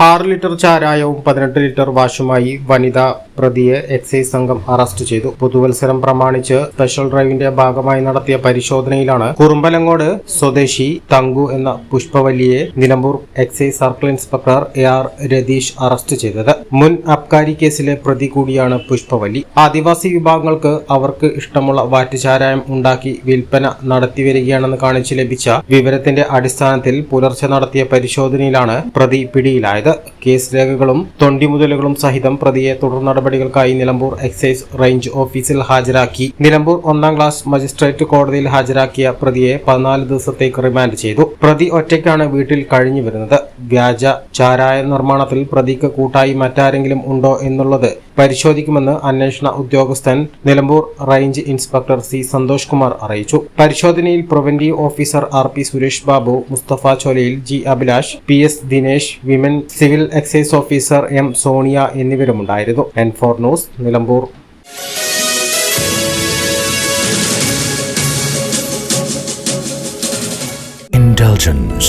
ആറ് ലിറ്റർ ചാരായവും പതിനെട്ട് ലിറ്റർ വാഷുമായി വനിതാ പ്രതിയെ എക്സൈസ് സംഘം അറസ്റ്റ് ചെയ്തു. പുതുവത്സരം പ്രമാണിച്ച് സ്പെഷ്യൽ ഡ്രൈവിന്റെ ഭാഗമായി നടത്തിയ പരിശോധനയിലാണ് കുറുമ്പലങ്ങോട് സ്വദേശി തങ്കു എന്ന പുഷ്പവല്ലിയെ Nilambur excise circle inspector A R Ratheesh arrest ചെയ്തത്. മുൻ അബ്കാരി കേസിലെ പ്രതി കൂടിയാണ് പുഷ്പവല്ലി. ആദിവാസി വിഭാഗങ്ങൾക്ക് അവർക്ക് ഇഷ്ടമുള്ള വാറ്റുചാരായം ഉണ്ടാക്കി വിൽപ്പന നടത്തിവരികയാണെന്ന് കാണിച്ച് ലഭിച്ച വിവരത്തിന്റെ അടിസ്ഥാനത്തിൽ പുലർച്ചെ നടത്തിയ പരിശോധനയിലാണ് പ്രതി പിടിയിലായത്. കേസ് രേഖകളും തൊണ്ടിമുതലുകളും സഹിതം പ്രതിയെ തുടർ നടപടികൾക്കായി നിലമ്പൂർ എക്സൈസ് റേഞ്ച് ഓഫീസിൽ ഹാജരാക്കി. നിലമ്പൂർ ഒന്നാം ക്ലാസ് മജിസ്ട്രേറ്റ് കോടതിയിൽ ഹാജരാക്കിയ പ്രതിയെ പതിനാല് ദിവസത്തേക്ക് റിമാൻഡ് ചെയ്തു. പ്രതി ഒറ്റയ്ക്കാണ് വീട്ടിൽ കഴിഞ്ഞു വരുന്നത് വ്യാജ ചാരായ നിർമ്മാണത്തിൽ പ്രതിക്ക് കൂട്ടായി മറ്റാരെങ്കിലും ഉണ്ടോ എന്നുള്ളത് പരിശോധിക്കുമെന്ന് അന്വേഷണ ഉദ്യോഗസ്ഥൻ Nilambur range inspector C Santhosh Kumar അറിയിച്ചു. പരിശോധനയിൽ preventive officer R P Suresh Babu Musthafa Cholayil G Abhilash P S Dinesh women civil excise officer M Soniya എന്നിവരുമുണ്ടായിരുന്നു. N four news Nilambur. Indulgence.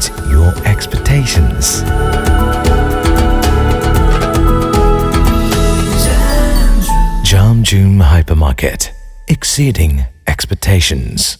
meet your expectations. Jamjoom Hypermarket exceeding expectations.